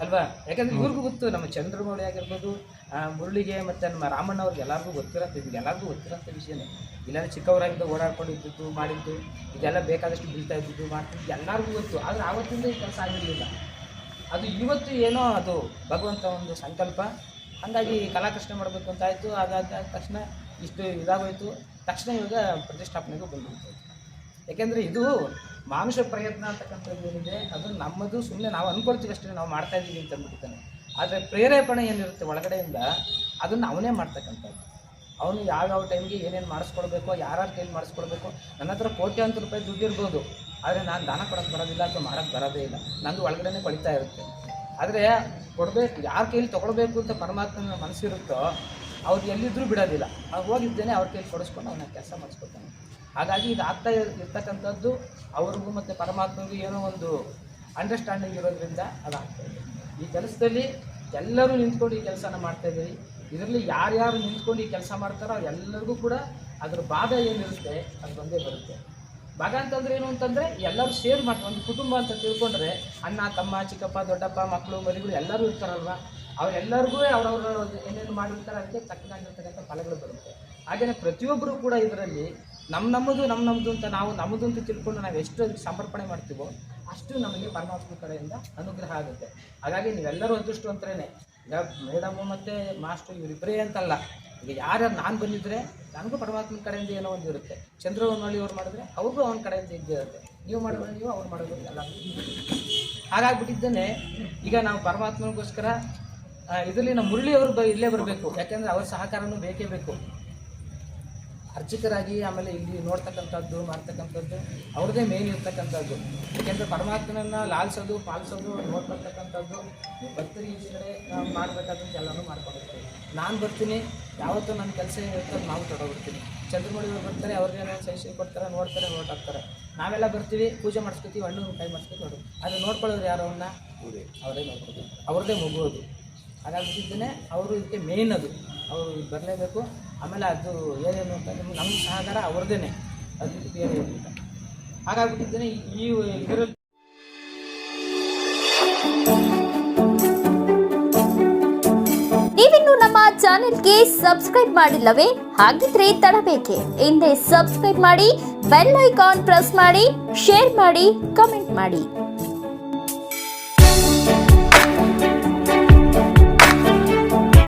ಅಲ್ವಾ? ಯಾಕಂದ್ರೆ ಇವ್ರಿಗೂ ಗೊತ್ತು, ನಮ್ಮ ಚಂದ್ರಮೌಳಿ ಆಗಿರ್ಬೋದು ಮುರುಳಿಗೆ ಮತ್ತು ನಮ್ಮ ರಾಮಣ್ಣ ಅವ್ರಿಗೆ ಎಲ್ಲರಿಗೂ ಗೊತ್ತಿರತ್ತೆ ಇದು ಎಲ್ಲರಿಗೂ ಗೊತ್ತಿರೋಂಥ ವಿಷಯನೇ. ಇಲ್ಲಾಂದ್ರೆ ಚಿಕ್ಕವರಾಗಿದ್ದು ಓಡಾಡ್ಕೊಂಡು ಇದ್ದಿದ್ದು ಮಾಡಿದ್ದು, ಇದೆಲ್ಲ ಬೇಕಾದಷ್ಟು ಬೀಳ್ತಾ ಇದ್ದಿದ್ದು, ಮಾಡ್ತಿದ್ದು ಎಲ್ಲರಿಗೂ ಗೊತ್ತು. ಆದರೆ ಆವತ್ತಿಂದ ಈ ಕೆಲಸ ಆಗಿರಲಿಲ್ಲ. ಅದು ಇವತ್ತು ಏನೋ ಅದು ಭಗವಂತ ಒಂದು ಸಂಕಲ್ಪ. ಹಾಗಾಗಿ ಕಲಾಕೃಷ್ಣ ಮಾಡಬೇಕು ಅಂತ ಆಯಿತು. ಅದಾದ ತಕ್ಷಣ ಇಷ್ಟು ಇದಾಗೋಯ್ತು. ತಕ್ಷಣ ಇವಾಗ ಪ್ರತಿಷ್ಠಾಪನೆಗೂ ಬಂದ್ಬಿಡ್ತು. ಯಾಕೆಂದರೆ ಇದು ಮಾನುಷ ಪ್ರಯತ್ನ ಅಂತಕ್ಕಂಥದ್ದು ಏನಿದೆ, ಅದು ನಮ್ಮದು ಸುಮ್ಮನೆ ನಾವು ಅಂದ್ಕೊಳ್ತೀವಿ ಅಷ್ಟೇ, ನಾವು ಮಾಡ್ತಾ ಇದ್ದೀವಿ ಅಂತ ಅಂದ್ಬಿಡ್ತಾನೆ ಆದರೆ ಪ್ರೇರೇಪಣೆ ಏನಿರುತ್ತೆ ಒಳಗಡೆಯಿಂದ, ಅದನ್ನು ಅವನೇ ಮಾಡ್ತಕ್ಕಂಥದ್ದು. ಅವನು ಯಾವ್ಯಾವ ಟೈಮ್ಗೆ ಏನೇನು ಮಾಡಿಸ್ಕೊಡ್ಬೇಕು ಯಾರ್ಯಾರ ಕೈಲಿ ಮಾಡಿಸ್ಕೊಡ್ಬೇಕು ನನ್ನ ಹತ್ರ ಕೋಟ್ಯಾಂತರ ರೂಪಾಯಿ ದುಡ್ಡು ಇರ್ಬೋದು ಆದರೆ ನಾನು ದಾನ ಕೊಡೋಕ್ಕೆ ಬರೋದಿಲ್ಲ ಅಥವಾ ಮಾಡೋಕ್ಕೆ ಬರೋದೇ ಇಲ್ಲ. ನಂದು ಒಳಗಡೆನೇ ಕೊಳಿತಾ ಇರುತ್ತೆ. ಆದರೆ ಕೊಡಬೇಕು, ಯಾರ ಕೈಲಿ ತೊಗೊಳ್ಬೇಕು ಅಂತ ಪರಮಾತ್ಮನ ಮನಸ್ಸಿರುತ್ತೋ, ಅವ್ರು ಎಲ್ಲಿದ್ದರೂ ಬಿಡೋದಿಲ್ಲ. ಅವ್ರು ಹೋಗಿದ್ದೇನೆ, ಅವ್ರ ಕೈಲಿ ಕೊಡಿಸ್ಕೊಂಡು ಅವನ ಕೆಲಸ ಮಾಡಿಸ್ಕೊತಾನೆ ಹಾಗಾಗಿ ಇದು ಆಗ್ತಾ ಇರ್- ಇರ್ತಕ್ಕಂಥದ್ದು ಅವ್ರಿಗೂ ಮತ್ತು ಪರಮಾತ್ಮಗೂ ಏನೋ ಒಂದು ಅಂಡರ್ಸ್ಟ್ಯಾಂಡಿಂಗ್ ಇರೋದ್ರಿಂದ ಅದು ಈ ಕೆಲಸದಲ್ಲಿ ಎಲ್ಲರೂ ನಿಂತ್ಕೊಂಡು ಈ ಕೆಲಸನ ಮಾಡ್ತಾ ಇದ್ದೀರಿ. ಇದರಲ್ಲಿ ಯಾರ್ಯಾರು ನಿಂತ್ಕೊಂಡು ಈ ಕೆಲಸ ಮಾಡ್ತಾರೋ ಎಲ್ಲರಿಗೂ ಕೂಡ ಅದ್ರ ಭಾಗ ಏನಿರುತ್ತೆ ಅದು ಬಂದೇ ಬರುತ್ತೆ. ಭಾಗ ಅಂತಂದ್ರೆ ಏನು ಅಂತಂದ್ರೆ ಎಲ್ಲರೂ ಶೇರ್ ಮಾಡ್ತಾರೆ. ಒಂದು ಕುಟುಂಬ ಅಂತ ತಿಳ್ಕೊಂಡ್ರೆ ಅಣ್ಣ, ತಮ್ಮ, ಚಿಕ್ಕಪ್ಪ, ದೊಡ್ಡಪ್ಪ, ಮಕ್ಕಳು, ಮರಿಗಳು ಎಲ್ಲರೂ ಇರ್ತಾರಲ್ವ? ಅವರೆಲ್ಲರಿಗೂ ಅವ್ರವ್ರ ಏನೇನು ಮಾಡಿರ್ತಾರೆ ಅದಕ್ಕೆ ತಕ್ಕನಾಗಿರ್ತಕ್ಕಂಥ ಫಲಗಳು ಬರುತ್ತೆ. ಹಾಗೆಯೇ ಪ್ರತಿಯೊಬ್ಬರು ಕೂಡ ಇದರಲ್ಲಿ ನಮ್ಮ ನಮ್ಮದು ನಮ್ಮ ನಮ್ಮದು ಅಂತ ನಾವು ನಮ್ಮದು ಅಂತ ತಿಳ್ಕೊಂಡು ನಾವು ಎಷ್ಟು ಅದಕ್ಕೆ ಸಮರ್ಪಣೆ ಮಾಡ್ತೀವೋ ಅಷ್ಟು ನಮಗೆ ಪರಮಾತ್ಮ ಕಡೆಯಿಂದ ಅನುಗ್ರಹ ಆಗುತ್ತೆ. ಹಾಗಾಗಿ ನೀವೆಲ್ಲರೂ ಅದೃಷ್ಟವಂತರೇನೆ. ಈಗ ಮೇಡಮು ಮತ್ತು ಮಾಸ್ಟರ್ ಇವರಿಬ್ಬರೇ ಅಂತಲ್ಲ, ಈಗ ಯಾರು ನಾನು ಬಂದಿದ್ರೆ ನನಗೂ ಪರಮಾತ್ಮನ ಕಡೆಯಿಂದ ಏನೋ ಒಂದು ಇರುತ್ತೆ. ಚಂದ್ರವನ್ನಳ್ಳಿ ಅವ್ರು ಮಾಡಿದ್ರೆ ಅವ್ರಿಗೂ ಅವನ ಕಡೆಯಿಂದ ಇದ್ದಿರುತ್ತೆ ನೀವು ಮಾಡಿದ್ರೆ ನೀವು, ಅವ್ರು ಮಾಡೋದು ಎಲ್ಲ ಹಾಗಾಗ್ಬಿಟ್ಟಿದ್ದೇನೆ, ಈಗ ನಾವು ಪರಮಾತ್ಮನಿಗೋಸ್ಕರ ಇದರಲ್ಲಿ ನಮ್ಮ ಮುರಳಿಯವರು ಬ ಇಲ್ಲೇ ಬರಬೇಕು. ಯಾಕೆಂದರೆ ಅವ್ರ ಸಹಕಾರನೂ ಬೇಕೇ ಬೇಕು. ಅರ್ಚಕರಾಗಿ ಆಮೇಲೆ ಇಲ್ಲಿ ನೋಡ್ತಕ್ಕಂಥದ್ದು ಮಾಡ್ತಕ್ಕಂಥದ್ದು ಅವ್ರದ್ದೇ ಮೇನ್ ಇರ್ತಕ್ಕಂಥದ್ದು. ಯಾಕೆಂದರೆ ಪರಮಾತ್ಮನನ್ನು ಲಾಲ್ಸೋದು ಪಾಲಿಸೋದು ನೋಡ್ಬರ್ತಕ್ಕಂಥದ್ದು ಭಕ್ತರಿ ಬರ್ತೀರಿ ಈ ಕಡೆ ನಾವು ಮಾಡಬೇಕಾದಂತ ಎಲ್ಲನೂ ಮಾಡ್ಕೊಂಡಿರ್ತೀವಿ. ನಾನು ಬರ್ತೀನಿ ಯಾವತ್ತೂ ನನ್ನ ಕೆಲಸ ಏನಿರ್ತದೆ ನಾವು ತೊಡಗಿರ್ತೀನಿ ಚಂದ್ರಮೌಳಿ ಅವ್ರು ಬರ್ತಾರೆ ಅವ್ರಿಗೇನೋ ಸೈಷನ್ ಕೊಡ್ತಾರೆ ನೋಡ್ತಾರೆ ಹೊರಟಾಗ್ತಾರೆ ನಾವೆಲ್ಲ ಬರ್ತೀವಿ ಪೂಜೆ ಮಾಡಿಸ್ಕೊತೀವಿ ಹಣ್ಣು ಕೈ ಮಾಡಿಸ್ಕೊತೀವಿ ನೋಡು ಆದರೆ ನೋಡ್ಕೊಳ್ಳೋರು ಯಾರು ಅವನ್ನ ಅವರೇ ನೋಡ್ಕೊಳ್ತೀವಿ ಅವ್ರದ್ದೇ ಮುಗುವುದು ಹಾಗಾಗಿ ಅವರು ಇದಕ್ಕೆ ಮೇನ್ ಅದು. ಅವರು ಬರಲೇಬೇಕು ಆಮೇಲೆ ಅದು ಏನೇನು ಅಂತ ನಿಮ್ಮ ನಮ್ಮ ಸಹಕಾರ ಅವ್ರದೇನೆ ಅದು ಬೇರೆ ಏನಿಲ್ಲ ಹಾಗಾಗ್ಬಿಟ್ಟಿದ್ದೇನೆ, ಈ ಇದರಲ್ಲಿ ನೀವಿನ್ನು ನಮ್ಮ ಚಾನೆಲ್ಗೆ ಸಬ್ಸ್ಕ್ರೈಬ್ ಮಾಡಿಲ್ಲವೇ? ಹಾಗಿದ್ರೆ ತಡಬೇಕೆ. ಹಿಂದೆ ಸಬ್ಸ್ಕ್ರೈಬ್ ಮಾಡಿ, ಬೆಲ್ ಐಕಾನ್ ಪ್ರೆಸ್ ಮಾಡಿ, ಶೇರ್ ಮಾಡಿ, ಕಮೆಂಟ್ ಮಾಡಿ.